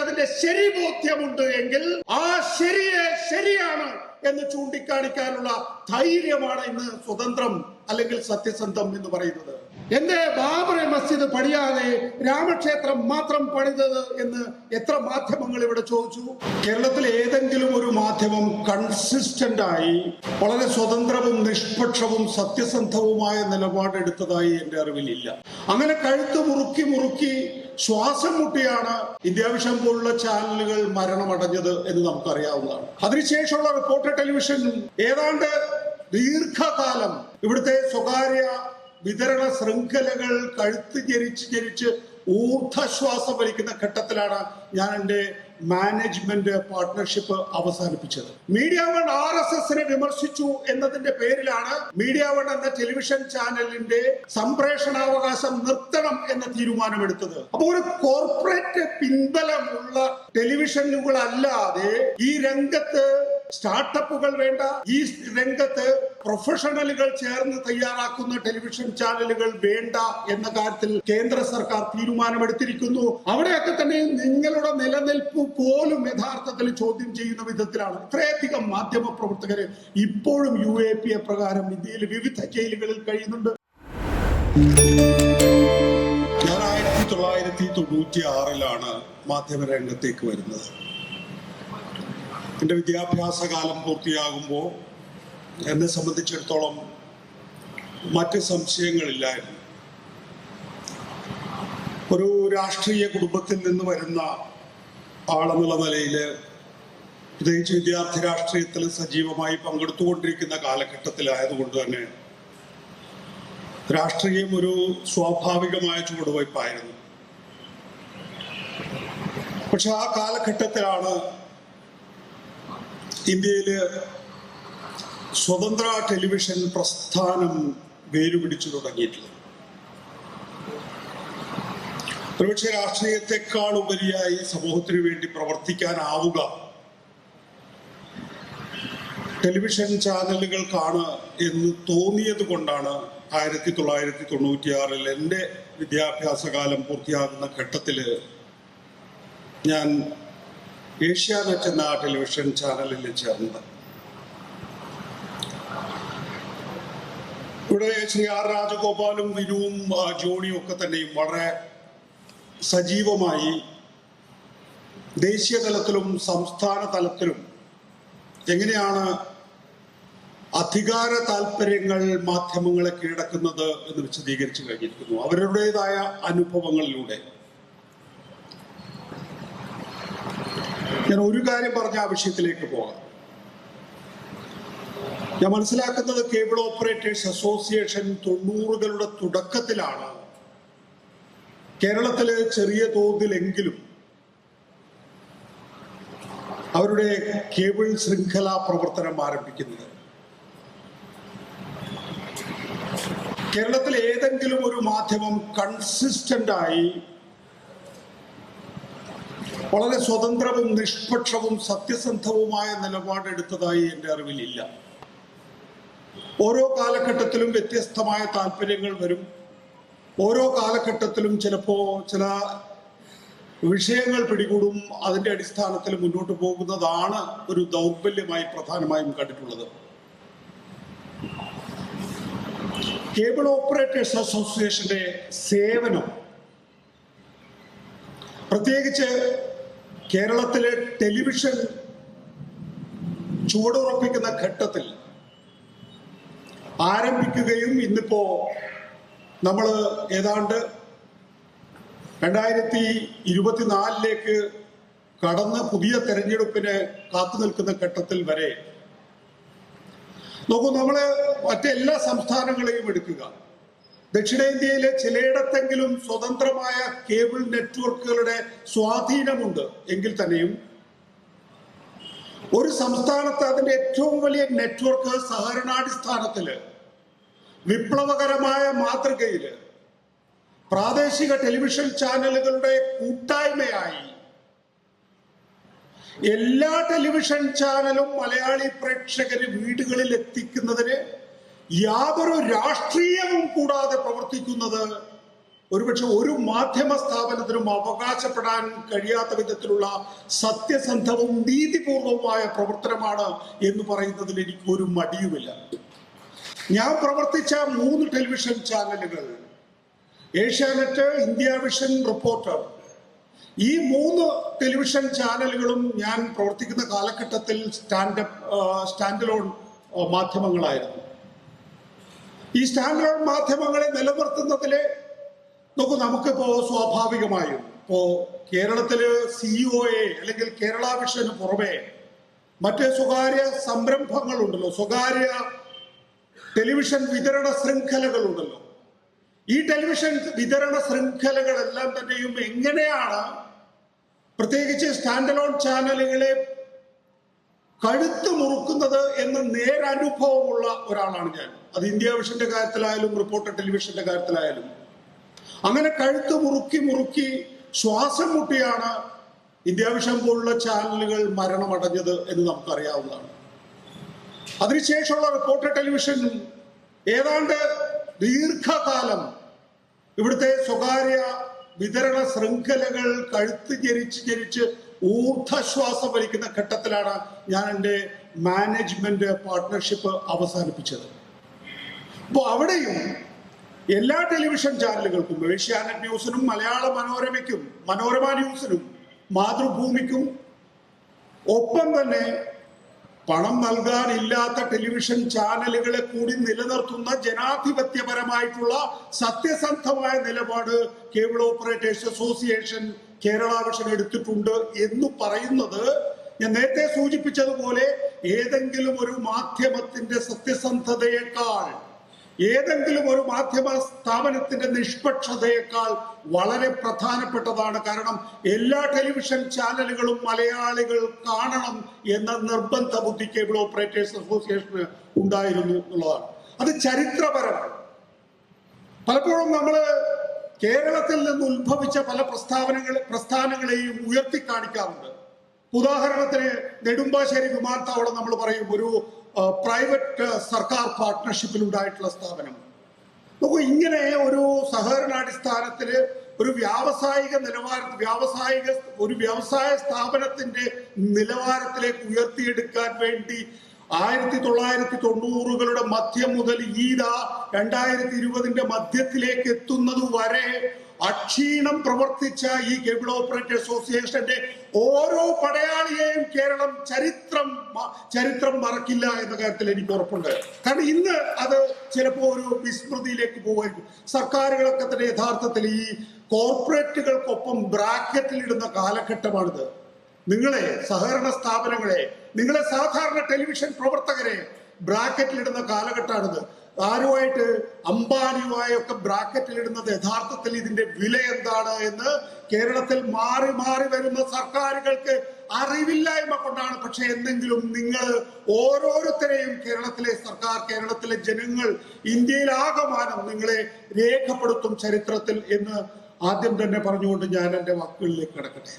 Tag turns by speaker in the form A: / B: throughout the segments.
A: അതിന്റെ ശരി ബോധ്യമുണ്ട് എങ്കിൽ ആ ശരിയെ ശരിയാണ് എന്ന് ചൂണ്ടിക്കാണിക്കാനുള്ള ധൈര്യമാണ് ഇന്ന് സ്വതന്ത്രം അല്ലെങ്കിൽ സത്യസന്ധം എന്ന് പറയുന്നത്. എന്റെ ബാബറി മസ്ജിദ് പണിയാതെ രാമക്ഷേത്രം മാത്രം പണിതത് എന്ന് എത്ര മാധ്യമങ്ങൾ ഇവിടെ ചോദിച്ചു? കേരളത്തിൽ ഏതെങ്കിലും ഒരു മാധ്യമം കൺസിസ്റ്റന്റ് ആയി വളരെ സ്വതന്ത്രവും നിഷ്പക്ഷവും സത്യസന്ധവുമായ നിലപാടെടുത്തതായി എന്റെ അറിവിലില്ല. അങ്ങനെ കഴുത്ത് മുറുക്കി മുറുക്കി ശ്വാസം മുട്ടിയാണ് ഇന്ത്യാവിഷം പോലുള്ള ചാനലുകൾ മരണമടഞ്ഞത് എന്ന് നമുക്കറിയാവുന്നതാണ്. അതിനുശേഷമുള്ള റിപ്പോർട്ടർ ടെലിവിഷൻ ഏതാണ്ട് ദീർഘകാലം ഇവിടുത്തെ സ്വകാര്യ വിതരണ ശൃംഖലകൾ കഴുത്ത് ജരിച്ച് ജരിച്ച് ഊർധ്വശ്വാസം വലിക്കുന്ന ഘട്ടത്തിലാണ് ഞാൻ എന്റെ മാനേജ്മെന്റ് പാർട്ട്ണർഷിപ്പ് അവസാനിപ്പിച്ചത്. മീഡിയ വൺ ആർ എസ് എസിനെ വിമർശിച്ചു എന്നതിന്റെ പേരിലാണ് മീഡിയ വൺ എന്ന ടെലിവിഷൻ ചാനലിന്റെ സംപ്രേഷണാവകാശം നിർത്തണം എന്ന തീരുമാനമെടുത്തത്. അപ്പോൾ ഒരു കോർപ്പറേറ്റ് പിൻബലമുള്ള ടെലിവിഷനുകളല്ലാതെ ഈ രംഗത്ത് സ്റ്റാർട്ടപ്പുകൾ വേണ്ട. ഈ രംഗത്ത് പ്രൊഫഷണലുകൾ ചേർന്ന് തയ്യാറാക്കുന്ന ടെലിവിഷൻ ചാനലുകൾ വേണ്ട എന്ന കാര്യത്തിൽ കേന്ദ്ര സർക്കാർ തീരുമാനമെടുത്തിരിക്കുന്നു. അവിടെയൊക്കെ തന്നെ നിങ്ങളുടെ നിലനിൽപ്പ് പോലും യഥാർത്ഥത്തിൽ ചോദ്യം ചെയ്യുന്ന വിധത്തിലാണ്. ഇത്രയധികം മാധ്യമ പ്രവർത്തകര് ഇപ്പോഴും യു എ പി എ പ്രകാരം ഇന്ത്യയിൽ വിവിധ ജയിലുകളിൽ കഴിയുന്നുണ്ട്. ഞാൻ ആയിരത്തി തൊള്ളായിരത്തി തൊണ്ണൂറ്റി ആറിലാണ് മാധ്യമ രംഗത്തേക്ക് വരുന്നത്. എന്റെ വിദ്യാഭ്യാസ കാലം പൂർത്തിയാകുമ്പോൾ എന്നെ സംബന്ധിച്ചിടത്തോളം മറ്റ് സംശയങ്ങളില്ലായിരുന്നു. ഒരു രാഷ്ട്രീയ കുടുംബത്തിൽ നിന്ന് വരുന്ന ആളെന്നുള്ള നിലയിൽ പ്രത്യേകിച്ച് വിദ്യാർത്ഥി രാഷ്ട്രീയത്തിൽ സജീവമായി പങ്കെടുത്തുകൊണ്ടിരിക്കുന്ന കാലഘട്ടത്തിലായതുകൊണ്ട് തന്നെ രാഷ്ട്രീയം ഒരു സ്വാഭാവികമായ ചുവടുവയ്പായിരുന്നു. പക്ഷെ ആ കാലഘട്ടത്തിലാണ് ഇന്ത്യയിൽ സ്വതന്ത്ര ടെലിവിഷൻ പ്രസ്ഥാനം വേരുപിടിച്ചു തുടങ്ങിയിട്ടുള്ളത് ഒരുപക്ഷെ രാഷ്ട്രീയത്തെക്കാൾ ഉപരിയായി സമൂഹത്തിന് വേണ്ടി പ്രവർത്തിക്കാനാവുക. ടെലിവിഷൻ ചാനലുകൾക്കാണ് എന്ന് തോന്നിയത് കൊണ്ടാണ് ആയിരത്തി തൊള്ളായിരത്തി തൊണ്ണൂറ്റിയാറിൽ എന്റെ വിദ്യാഭ്യാസ കാലം പൂർത്തിയാകുന്ന ഘട്ടത്തിൽ ഞാൻ ഏഷ്യാനെറ്റ് എന്ന ടെലിവിഷൻ ചാനലിൽ ചേർന്നത്. ഇവിടെ ശ്രീ ആർ രാജഗോപാലും വിനുവും ജോണിയും ഒക്കെ തന്നെയും വളരെ സജീവമായി ദേശീയ തലത്തിലും സംസ്ഥാന തലത്തിലും എങ്ങനെയാണ് അധികാര താല്പര്യങ്ങൾ മാധ്യമങ്ങളെ കീഴടക്കുന്നത് എന്ന് വിശദീകരിച്ചു കഴിഞ്ഞിരിക്കുന്നു. അവരുടേതായ അനുഭവങ്ങളിലൂടെ ഞാൻ ഒരു കാര്യം പറഞ്ഞ ആ വിഷയത്തിലേക്ക് പോകാം. ഞാൻ മനസ്സിലാക്കുന്നത് കേബിൾ ഓപ്പറേറ്റേഴ്സ് അസോസിയേഷൻ തൊണ്ണൂറുകളുടെ തുടക്കത്തിലാണ് കേരളത്തിലെ ചെറിയ തോതിലെങ്കിലും അവരുടെ കേബിൾ ശൃംഖല പ്രവർത്തനം ആരംഭിക്കുന്നത്. കേരളത്തിൽ ഏതെങ്കിലും ഒരു മാധ്യമം കൺസിസ്റ്റന്റ് ആയി വളരെ സ്വതന്ത്രവും നിഷ്പക്ഷവും സത്യസന്ധവുമായ നിലപാടെടുത്തതായി എന്റെ അറിവിലില്ല. ഓരോ കാലഘട്ടത്തിലും വ്യത്യസ്തമായ താല്പര്യങ്ങൾ വരും. ഓരോ കാലഘട്ടത്തിലും ചിലപ്പോ ചില വിഷയങ്ങൾ പിടികൂടും. അതിന്റെ അടിസ്ഥാനത്തിൽ മുന്നോട്ട് പോകുന്നതാണ് ഒരു ദൗർബല്യമായി പ്രധാനമായും കണ്ടിട്ടുള്ളത്. കേബിൾ ഓപ്പറേറ്റേഴ്സ് അസോസിയേഷന്റെ സേവനം. പ്രത്യേകിച്ച് കേരളത്തിലെ ടെലിവിഷൻ ചുവടുറപ്പിക്കുന്ന ഘട്ടത്തിൽ ആരംഭിക്കുകയും ഇന്നിപ്പോ നമ്മൾ ഏതാണ്ട് രണ്ടായിരത്തി ഇരുപത്തിനാലിലേക്ക് കടന്ന് പുതിയ തെരഞ്ഞെടുപ്പിന് കാത്തു നിൽക്കുന്ന ഘട്ടത്തിൽ വരെ നോക്കൂ നമ്മൾ മറ്റെല്ലാ സംസ്ഥാനങ്ങളെയും എടുക്കുക. ദക്ഷിണേന്ത്യയിലെ ചിലയിടത്തെങ്കിലും സ്വതന്ത്രമായ കേബിൾ നെറ്റ്വർക്കുകളുടെ സ്വാധീനമുണ്ട്. എങ്കിൽ തന്നെയും ഒരു സംസ്ഥാനത്ത് അതിന്റെ ഏറ്റവും വലിയ നെറ്റ്വർക്ക് സഹകരണാടിസ്ഥാനത്തിൽ വിപ്ലവകരമായ മാതൃകയിൽ പ്രാദേശിക ടെലിവിഷൻ ചാനലുകളുടെ കൂട്ടായ്മയായി എല്ലാ ടെലിവിഷൻ ചാനലും മലയാളി പ്രേക്ഷകര് വീടുകളിൽ എത്തിക്കുന്നതിന് യാതൊരു രാഷ്ട്രീയവും കൂടാതെ പ്രവർത്തിക്കുന്നത് ഒരുപക്ഷെ ഒരു മാധ്യമ സ്ഥാപനത്തിനും അവകാശപ്പെടാൻ കഴിയാത്ത വിധത്തിലുള്ള സത്യസന്ധവും നീതിപൂർവവുമായ പ്രവർത്തനമാണ് എന്ന് പറയുന്നതിൽ എനിക്ക് ഒരു മടിയുമില്ല. ഞാൻ പ്രവർത്തിച്ച മൂന്ന് ടെലിവിഷൻ ചാനലുകൾ ഏഷ്യാനെറ്റ് ഇന്ത്യ വിഷൻ റിപ്പോർട്ടർ. ഈ മൂന്ന് ടെലിവിഷൻ ചാനലുകളും ഞാൻ പ്രവർത്തിക്കുന്ന കാലഘട്ടത്തിൽ സ്റ്റാൻഡപ്പ് സ്റ്റാൻഡലോൺ മാധ്യമങ്ങളായിരുന്നു. ഈ സ്റ്റാൻഡേർഡ് മാധ്യമങ്ങളെ നിലനിർത്തുന്നതിൽ നോക്കൂ നമുക്കിപ്പോ സ്വാഭാവികമായും ഇപ്പോ കേരളത്തിൽ സിഇഒയെ അല്ലെങ്കിൽ കേരള വിഷന് പുറമെ മറ്റ് സ്വകാര്യ സംരംഭങ്ങളുണ്ടല്ലോ സ്വകാര്യ ടെലിവിഷൻ വിതരണ ശൃംഖലകൾ ഉണ്ടല്ലോ ഈ ടെലിവിഷൻ വിതരണ ശൃംഖലകളെല്ലാം തന്നെയും എങ്ങനെയാണ് പ്രത്യേകിച്ച് സ്റ്റാൻഡലോൺ ചാനലുകളെ കഴുത്ത് മുറുക്കുന്നത് എന്ന് നേരനുഭവമുള്ള ഒരാളാണ് ഞാൻ. അത് ഇന്ത്യ വിഷന്റെ കാര്യത്തിലായാലും റിപ്പോർട്ടർ ടെലിവിഷന്റെ കാര്യത്തിലായാലും. അങ്ങനെ കഴുത്ത് മുറുക്കി മുറുക്കി ശ്വാസം മുട്ടിയാണ് ഇന്ത്യ വിഷൻ പോലുള്ള ചാനലുകൾ മരണമടഞ്ഞത് എന്ന് നമുക്കറിയാവുന്നതാണ്. അതിനുശേഷമുള്ള റിപ്പോർട്ടർ ടെലിവിഷൻ ഏതാണ്ട് ദീർഘകാലം ഇവിടുത്തെ സ്വകാര്യ വിതരണ ശൃംഖലകൾ കഴുത്ത് ജരിച്ച് ജരിച്ച് ഊർദ്ധശ്വാസം വലിക്കുന്ന ഘട്ടത്തിലാണ് ഞാൻ എന്റെ മാനേജ്മെന്റ് പാർട്ട്ണർഷിപ്പ് അവസാനിപ്പിച്ചത്. അപ്പോൾ അവിടെയും എല്ലാ ടെലിവിഷൻ ചാനലുകൾക്കും ഏഷ്യാനെറ്റ് ന്യൂസിനും മലയാള മനോരമയ്ക്കും മനോരമ ന്യൂസിനും മാതൃഭൂമിക്കും ഒപ്പം തന്നെ പണം നൽകാനില്ലാത്ത ടെലിവിഷൻ ചാനലുകളെ കൂടി നിലനിർത്തുന്ന ജനാധിപത്യപരമായിട്ടുള്ള സത്യസന്ധമായ നിലപാട് cable operators association Kerala vision എടുത്തിട്ടുണ്ട് എന്ന് പറയുന്നത് ഞാൻ നേരത്തെ സൂചിപ്പിച്ചതുപോലെ ഏതെങ്കിലും ഒരു മാധ്യമത്തിന്റെ സത്യസന്ധതയേക്കാൾ ഏതെങ്കിലും ഒരു മാധ്യമ സ്ഥാപനത്തിന്റെ നിഷ്പക്ഷതയേക്കാൾ വളരെ പ്രധാനപ്പെട്ടതാണ്. കാരണം എല്ലാ ടെലിവിഷൻ ചാനലുകളും മലയാളികൾ കാണണം എന്ന നിർബന്ധ ബുദ്ധി കേബിൾ ഓപ്പറേറ്റേഴ്സ് അസോസിയേഷന് ഉണ്ടായിരുന്നു എന്നുള്ളതാണ്. അത് ചരിത്രപരമാണ്. പലപ്പോഴും നമ്മൾ കേരളത്തിൽ നിന്ന് ഉത്ഭവിച്ച പല പ്രസ്താവനകൾ പ്രസ്ഥാനങ്ങളെയും ഉയർത്തി കാണിക്കാറുണ്ട്. ഉദാഹരണത്തിന് നെടുമ്പാശ്ശേരി വിമാനത്താവളം നമ്മൾ പറയും ഒരു പ്രൈവറ്റ് സർക്കാർ പാർട്ട്ണർഷിപ്പിൽ ഉണ്ടായിട്ടുള്ള സ്ഥാപനം. നോക്കൂ ഇങ്ങനെ ഒരു സഹകരണാടിസ്ഥാനത്തിൽ ഒരു വ്യാവസായിക നിലവാര വ്യാവസായിക ഒരു വ്യവസായ സ്ഥാപനത്തിന്റെ നിലവാരത്തിലേക്ക് ഉയർത്തിയെടുക്കാൻ വേണ്ടി ആയിരത്തി തൊള്ളായിരത്തി തൊണ്ണൂറുകളുടെ മധ്യം മുതൽ ഈദ രണ്ടായിരത്തി ഇരുപതിന്റെ മധ്യത്തിലേക്ക് എത്തുന്നത് വരെ അക്ഷീണം പ്രവർത്തിച്ച ഈ കേബിൾ ഓപ്പറേറ്റർ അസോസിയേഷന്റെ ഓരോ പടയാളിയെയും കേരളം ചരിത്രം ചരിത്രം മറക്കില്ല എന്ന കാര്യത്തിൽ എനിക്ക് ഉറപ്പുണ്ട്. കാരണം ഇന്ന് അത് ചിലപ്പോൾ ഒരു വിസ്മൃതിയിലേക്ക് പോകുമായിരിക്കും. സർക്കാരുകളൊക്കെ തന്നെ യഥാർത്ഥത്തിൽ ഈ കോർപ്പറേറ്റുകൾക്കൊപ്പം ബ്രാക്കറ്റിലിടുന്ന കാലഘട്ടമാണിത്. നിങ്ങളെ സഹകരണ സ്ഥാപനങ്ങളെ നിങ്ങളെ സാധാരണ ടെലിവിഷൻ പ്രവർത്തകരെ ബ്രാക്കറ്റിലിടുന്ന കാലഘട്ടമാണിത്. ആരുമായിട്ട് അംബാനിയുമായൊക്കെ ബ്രാക്കറ്റിലിടുന്നത് യഥാർത്ഥത്തിൽ ഇതിന്റെ വില എന്താണ് എന്ന് കേരളത്തിൽ മാറി മാറി വരുന്ന സർക്കാരുകൾക്ക് അറിവില്ലായ്മ കൊണ്ടാണ്. പക്ഷെ എന്തെങ്കിലും നിങ്ങൾ ഓരോരുത്തരെയും കേരളത്തിലെ സർക്കാർ കേരളത്തിലെ ജനങ്ങൾ ഇന്ത്യയിലാകമാനം നിങ്ങളെ രേഖപ്പെടുത്തും ചരിത്രത്തിൽ എന്ന് ആദ്യം തന്നെ പറഞ്ഞുകൊണ്ട് ഞാൻ എന്റെ വാക്കുകളിലേക്ക് കിടക്കട്ടെ.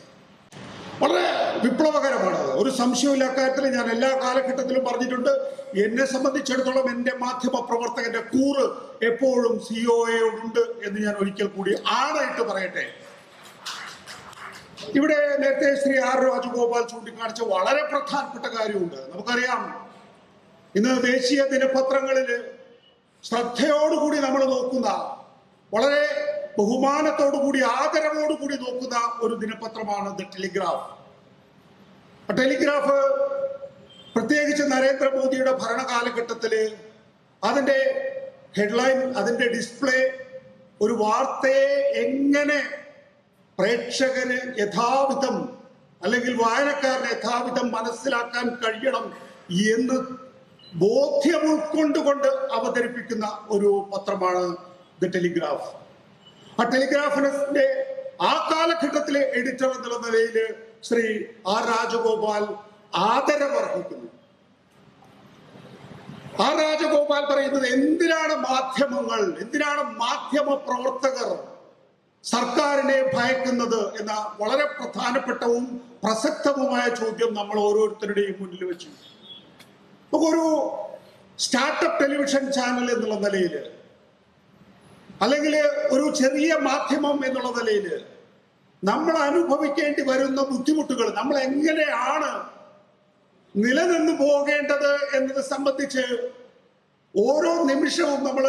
A: വളരെ വിപ്ലവകരമാണ്. ഒരു സംശയമില്ല കാര്യത്തിൽ ഞാൻ എല്ലാ കാലഘട്ടത്തിലും പറഞ്ഞിട്ടുണ്ട്. എന്നെ സംബന്ധിച്ചിടത്തോളം എന്റെ മാധ്യമ പ്രവർത്തകന്റെ കൂറ് എപ്പോഴും സിഒയോടുണ്ട് എന്ന് ഞാൻ ഒരിക്കൽ കൂടി ആണായിട്ട് പറയട്ടെ. ഇവിടെ നേരത്തെ ശ്രീ ആർ രാജഗോപാൽ ചൂണ്ടിക്കാണിച്ച വളരെ പ്രധാനപ്പെട്ട കാര്യമുണ്ട്. നമുക്കറിയാം ഇന്ന് ദേശീയ ദിനപത്രങ്ങളിൽ ശ്രദ്ധയോടുകൂടി നമ്മൾ നോക്കുന്ന വളരെ ബഹുമാനത്തോടുകൂടി ആദരവോടുകൂടി നോക്കുന്ന ഒരു ദിനപത്രമാണ് ദ ടെലിഗ്രാഫ്. ടെലിഗ്രാഫ് പ്രത്യേകിച്ച് നരേന്ദ്രമോദിയുടെ ഭരണകാലഘട്ടത്തിൽ അതിന്റെ ഹെഡ്ലൈൻ അതിന്റെ ഡിസ്പ്ലേ ഒരു വാർത്തയെ എങ്ങനെ പ്രേക്ഷകന് യഥാവിധം അല്ലെങ്കിൽ വായനക്കാരന് യഥാവിധം മനസ്സിലാക്കാൻ കഴിയണം എന്ന് ബോധ്യം ഉൾക്കൊണ്ടുകൊണ്ട് അവതരിപ്പിക്കുന്ന ഒരു പത്രമാണ് ദ ടെലിഗ്രാഫ്. ആ ടെലിഗ്രാഫിന്റെ ആ കാലഘട്ടത്തിലെ എഡിറ്റർ എന്നുള്ള നിലയിൽ ശ്രീ ആർ രാജഗോപാൽ ആദരവർഹിക്കുന്നു ആർ രാജഗോപാൽ പറയുന്നത് എന്തിനാണ് മാധ്യമങ്ങൾ എന്തിനാണ് മാധ്യമ പ്രവർത്തകർ സർക്കാരിനെ ഭയക്കുന്നത് എന്ന വളരെ പ്രധാനപ്പെട്ടവും പ്രസക്തവുമായ ചോദ്യം നമ്മൾ ഓരോരുത്തരുടെയും മുന്നിൽ വെച്ചു ഒരു സ്റ്റാർട്ടപ്പ് ടെലിവിഷൻ ചാനൽ എന്നുള്ള നിലയിൽ അല്ലെങ്കിൽ ഒരു ചെറിയ മാധ്യമം എന്നുള്ള നിലയിൽ നമ്മൾ അനുഭവിക്കേണ്ടി വരുന്ന ബുദ്ധിമുട്ടുകൾ നമ്മൾ എങ്ങനെയാണ് നിലനിന്ന് പോകേണ്ടത് എന്നത് സംബന്ധിച്ച് ഓരോ നിമിഷവും നമ്മൾ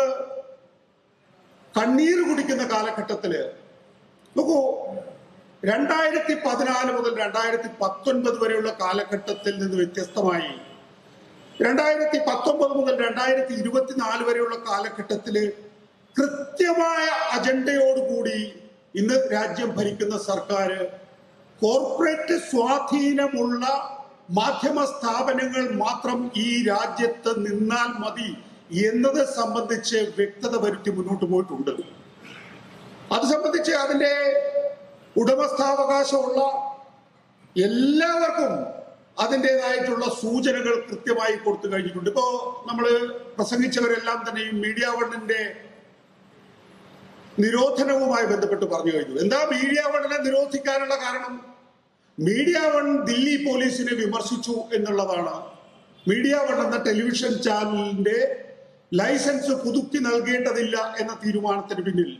A: കണ്ണീർ കുടിക്കുന്ന കാലഘട്ടത്തിൽ നോക്കൂ രണ്ടായിരത്തി പതിനാല് മുതൽ രണ്ടായിരത്തി പത്തൊൻപത് വരെയുള്ള കാലഘട്ടത്തിൽ നിന്ന് വ്യത്യസ്തമായി രണ്ടായിരത്തി പത്തൊമ്പത് മുതൽ രണ്ടായിരത്തി ഇരുപത്തിനാല് വരെയുള്ള കാലഘട്ടത്തിൽ കൃത്യമായ അജണ്ടയോടുകൂടി ഇന്ന് രാജ്യം ഭരിക്കുന്ന സർക്കാർ കോർപ്പറേറ്റ് സ്വാധീനമുള്ള മാധ്യമ സ്ഥാപനങ്ങൾ മാത്രം ഈ രാജ്യത്ത് നിന്നാൽ മതി എന്നത് സംബന്ധിച്ച് വ്യക്തത വരുത്തി മുന്നോട്ട് പോയിട്ടുണ്ട്. അത് സംബന്ധിച്ച് അതിന്റെ ഉടമസ്ഥാവകാശമുള്ള എല്ലാവർക്കും അതിന്റെതായിട്ടുള്ള സൂചനകൾ കൃത്യമായി കൊടുത്തു കഴിഞ്ഞിട്ടുണ്ട്. ഇപ്പോ നമ്മൾ പ്രസംഗിച്ചവരെല്ലാം തന്നെയും മീഡിയ വണ്ണിന്റെ നിരോധനവുമായി ബന്ധപ്പെട്ട് പറഞ്ഞു കഴിഞ്ഞു. എന്താ മീഡിയ വണ്ണിനെ നിരോധിക്കാനുള്ള കാരണം? മീഡിയ വൺ ദില്ലി പോലീസിനെ വിമർശിച്ചു എന്നുള്ളതാണ്. മീഡിയ വൺ എന്ന ടെലിവിഷൻ ചാനലിന്റെ ലൈസൻസ് പുതുക്കി നൽകേണ്ടതില്ല എന്ന തീരുമാനത്തിന് പിന്നിൽ.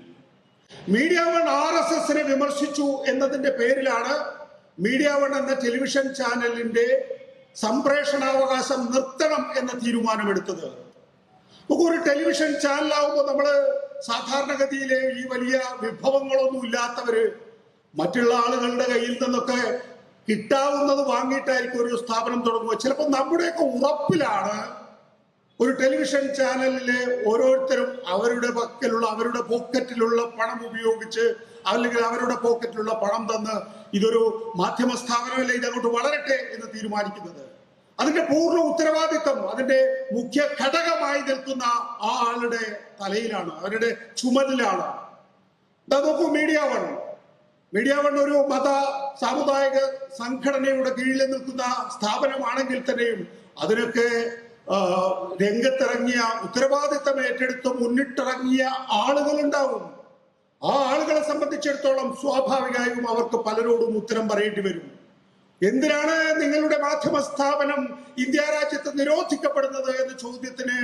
A: മീഡിയ വൺ ആർ എസ് എസിനെ വിമർശിച്ചു എന്നതിന്റെ പേരിലാണ് മീഡിയ വൺ എന്ന ടെലിവിഷൻ ചാനലിന്റെ സംപ്രേഷണാവകാശം നിർത്തണം എന്ന തീരുമാനമെടുത്തത്. നമുക്ക് ഒരു ടെലിവിഷൻ ചാനലാവുമ്പോൾ നമ്മൾ സാധാരണഗതിയിലെ ഈ വലിയ വിഭവങ്ങളൊന്നും ഇല്ലാത്തവര് മറ്റുള്ള ആളുകളുടെ കയ്യിൽ നിന്നൊക്കെ കിട്ടാവുന്നത് വാങ്ങിയിട്ടായിരിക്കും ഒരു സ്ഥാപനം തുടങ്ങുക. ചിലപ്പോൾ നമ്മുടെയൊക്കെ ഉറപ്പിലാണ് ഒരു ടെലിവിഷൻ ചാനലിലെ ഓരോരുത്തരും അവരുടെ പക്കലുള്ള അവരുടെ പോക്കറ്റിലുള്ള പണം ഉപയോഗിച്ച് അല്ലെങ്കിൽ അവരുടെ പോക്കറ്റിലുള്ള പണം തന്ന് ഇതൊരു മാധ്യമ സ്ഥാപനമല്ലേ ഇതങ്ങോട്ട് വളരട്ടെ എന്ന് തീരുമാനിക്കുന്നത്? അതിന്റെ പൂർണ ഉത്തരവാദിത്വം അതിന്റെ മുഖ്യ ഘടകമായി നിൽക്കുന്ന ആ ആളുടെ തലയിലാണ് അവരുടെ ചുമലിലാണ് നോക്കൂ മീഡിയ വൺ. മീഡിയ വൺ ഒരു മത സാമുദായിക സംഘടനയുടെ കീഴിൽ നിൽക്കുന്ന സ്ഥാപനമാണെങ്കിൽ തന്നെയും അതിനൊക്കെ രംഗത്തിറങ്ങിയ ഉത്തരവാദിത്തം ഏറ്റെടുത്ത് മുന്നിട്ടിറങ്ങിയ ആളുകൾ ഉണ്ടാവും ആ ആളുകളെ സംബന്ധിച്ചിടത്തോളം സ്വാഭാവികമായും അവർക്ക് പലരോടും ഉത്തരം പറയേണ്ടി വരും. എന്തിനാണ് നിങ്ങളുടെ മാധ്യമ സ്ഥാപനം ഇന്ത്യ രാജ്യത്ത് നിരോധിക്കപ്പെടുന്നത് എന്ന ചോദ്യത്തിന്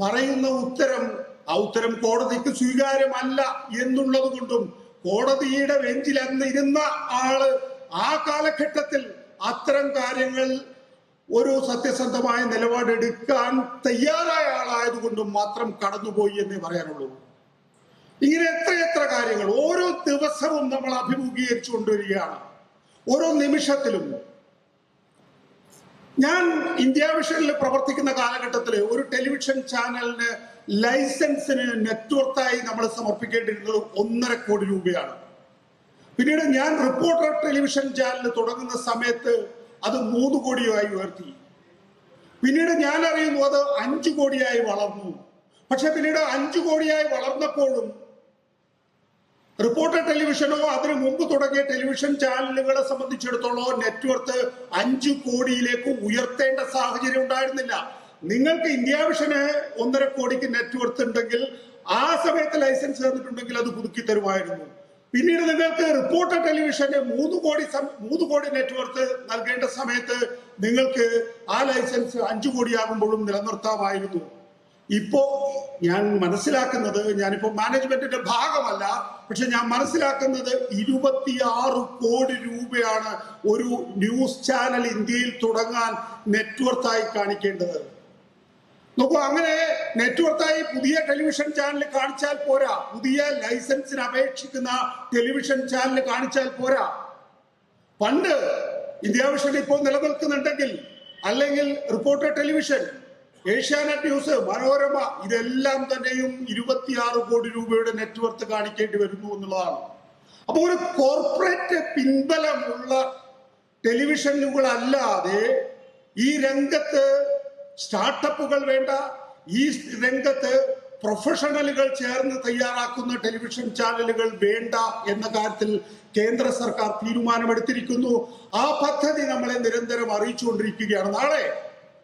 A: പറയുന്ന ഉത്തരം ആ ഉത്തരം കോടതിക്ക് സ്വീകാര്യമല്ല എന്നുള്ളത് കൊണ്ടും കോടതിയുടെ ബെഞ്ചിൽ അന്ന് ഇരുന്ന ആൾ ആ കാലഘട്ടത്തിൽ അത്തരം കാര്യങ്ങൾ ഒരു സത്യസന്ധമായ നിലപാടെടുക്കാൻ തയ്യാറായ ആളായതുകൊണ്ടും മാത്രം കടന്നുപോയി എന്നേ പറയാനുള്ളൂ. ഇങ്ങനെ എത്ര കാര്യങ്ങൾ ഓരോ ദിവസവും നമ്മൾ അഭിമുഖീകരിച്ചു കൊണ്ടുവരികയാണ് ഓരോ നിമിഷത്തിലും ഞാൻ ഇന്ത്യ വിഷനിൽ പ്രവർത്തിക്കുന്ന കാലഘട്ടത്തിൽ ഒരു ടെലിവിഷൻ ചാനലിന് ലൈസൻസിന് നെറ്റ്വർക്കായി നമ്മൾ സമർപ്പിക്കേണ്ടിയിരുന്നത് ഒന്നര കോടി രൂപയാണ്. പിന്നീട് ഞാൻ റിപ്പോർട്ടർ ടെലിവിഷൻ ചാനൽ തുടങ്ങുന്ന സമയത്ത് അത് മൂന്ന് കോടിയായി ഉയർത്തി. പിന്നീട് ഞാൻ അറിയുന്നു അത് അഞ്ചു കോടിയായി വളർന്നു. പക്ഷെ പിന്നീട് അഞ്ചു കോടിയായി വളർന്നപ്പോഴും റിപ്പോർട്ടർ ടെലിവിഷനോ അതിനു മുമ്പ് തുടങ്ങിയ ടെലിവിഷൻ ചാനലുകളെ സംബന്ധിച്ചിടത്തോളം നെറ്റ്വർത്ത് അഞ്ചു കോടിയിലേക്ക് ഉയർത്തേണ്ട സാഹചര്യം ഉണ്ടായിരുന്നില്ല. നിങ്ങൾക്ക് ഇന്ത്യ വിഷന് ഒന്നര കോടിക്ക് നെറ്റ്വർത്ത് ഉണ്ടെങ്കിൽ ആ സമയത്ത് ലൈസൻസ് തന്നിട്ടുണ്ടെങ്കിൽ അത് പുതുക്കി തരുമായിരുന്നു. പിന്നീട് നിങ്ങൾക്ക് റിപ്പോർട്ടർ ടെലിവിഷന് മൂന്ന് കോടി മൂന്ന് കോടി നെറ്റ്വർത്ത് നൽകേണ്ട സമയത്ത് നിങ്ങൾക്ക് ആ ലൈസൻസ് അഞ്ചു കോടിയാകുമ്പോഴും നിലനിർത്താമായിരുന്നു. ഇപ്പോ ഞാൻ മനസ്സിലാക്കുന്നത് ഞാനിപ്പോ മാനേജ്മെന്റിന്റെ ഭാഗമല്ല പക്ഷെ ഞാൻ മനസ്സിലാക്കുന്നത് ഇരുപത്തിയാറ് കോടി രൂപയാണ് ഒരു ന്യൂസ് ചാനൽ ഇന്ത്യയിൽ തുടങ്ങാൻ നെറ്റ്വർത്തായി കാണിക്കേണ്ടത്. നോക്കൂ അങ്ങനെ നെറ്റ്വർത്തായി പുതിയ ടെലിവിഷൻ ചാനൽ കാണിച്ചാൽ പോരാ. പുതിയ ലൈസൻസിന് അപേക്ഷിക്കുന്ന ടെലിവിഷൻ ചാനൽ കാണിച്ചാൽ പോരാ. പണ്ട് ഇന്ത്യ വിഷൻ ഇപ്പോൾ നിലനിൽക്കുന്നുണ്ടെങ്കിൽ അല്ലെങ്കിൽ reporter television Asianet news Manorama ഇതെല്ലാം തന്നെയും ഇരുപത്തിയാറ് കോടി രൂപയുടെ നെറ്റ്വർത്ത് കാണിക്കേണ്ടി വരുന്നു എന്നുള്ളതാണ്. അപ്പോൾ ഒരു കോർപ്പറേറ്റ് പിൻബലമുള്ള ടെലിവിഷനുകളല്ലാതെ ഈ രംഗത്ത് സ്റ്റാർട്ടപ്പുകൾ വേണ്ട ഈ രംഗത്ത് പ്രൊഫഷണലുകൾ ചേർന്ന് തയ്യാറാക്കുന്ന ടെലിവിഷൻ ചാനലുകൾ വേണ്ട എന്ന കാര്യത്തിൽ കേന്ദ്ര സർക്കാർ തീരുമാനമെടുത്തിരിക്കുന്നു. ആ പദ്ധതി നമ്മളെ നിരന്തരം അറിയിച്ചുകൊണ്ടിരിക്കുകയാണ്. നാളെ